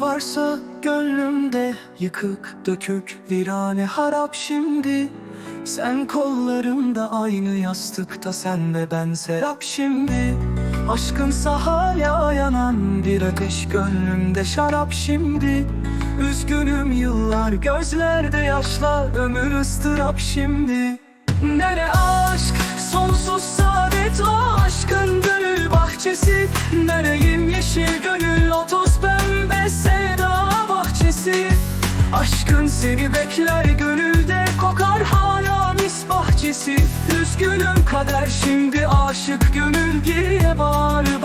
varsa gönlümde Yıkık dökük virane harap şimdi. Sen kollarımda aynı yastıkta Sen ve ben serap şimdi. Aşkınsa hala yanan bir ateş Gönlümde şarap şimdi. Üzgünüm yıllar gözlerde yaşlar Ömür ıstırap şimdi. Nere aşk? Sonsuz saadet o aşkın gönül bahçesi. Nereyim yeşil gönül lotus Aşkın seni bekler gönülde kokar. Hala mis bahçesi Üzgünüm kader. Şimdi aşık gönül geriye bağır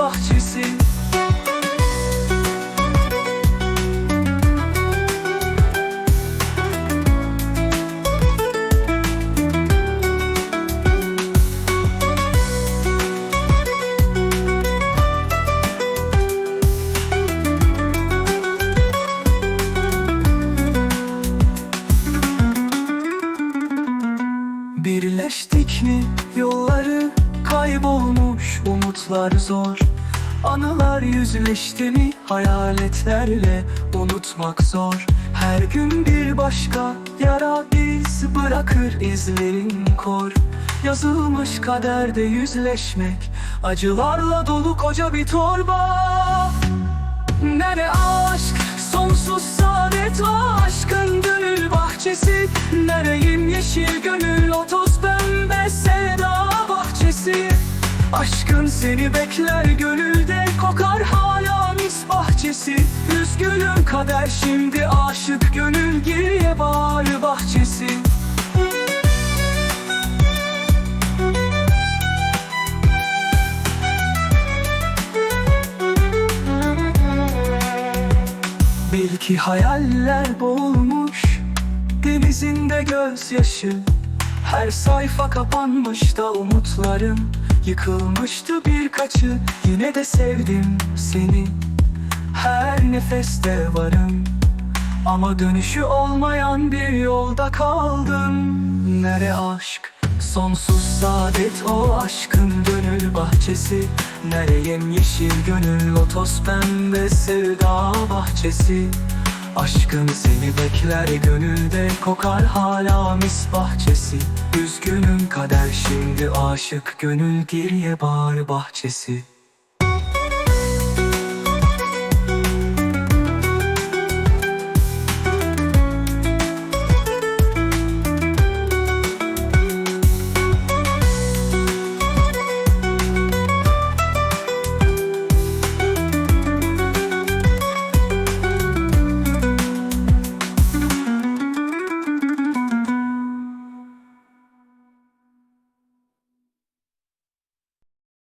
Birleştik mi? Yolları kaybolmuş umutlar zor. Anılar yüzleşti mi? Hayaletlerle unutmak zor. Her gün bir başka yara iz bırakır izlerin kor. Yazılmış kaderde yüzleşmek Acılarla dolu koca bir torba. Nere aşk sonsuz saadet o Aşkın seni bekler gönülde kokar hala mis bahçesi. Üzgünüm kader şimdi aşık gönül geriye bağır bahçesi. Belki hayaller boğulmuş Denizinde gözyaşı. Her sayfa kapanmış da umutlarım Yıkılmıştı birkaçı Yine de sevdim seni. Her nefeste varım Ama dönüşü olmayan bir yolda kaldım. Nere aşk? Sonsuz saadet o aşkın gönül bahçesi. Nereyim yeşil gönül lotos pembe sevda bahçesi Aşkın seni bekler gönülde kokar hala mis bahçesi. Üzgünüm kader şimdi aşık gönül geriye bağır bahçesi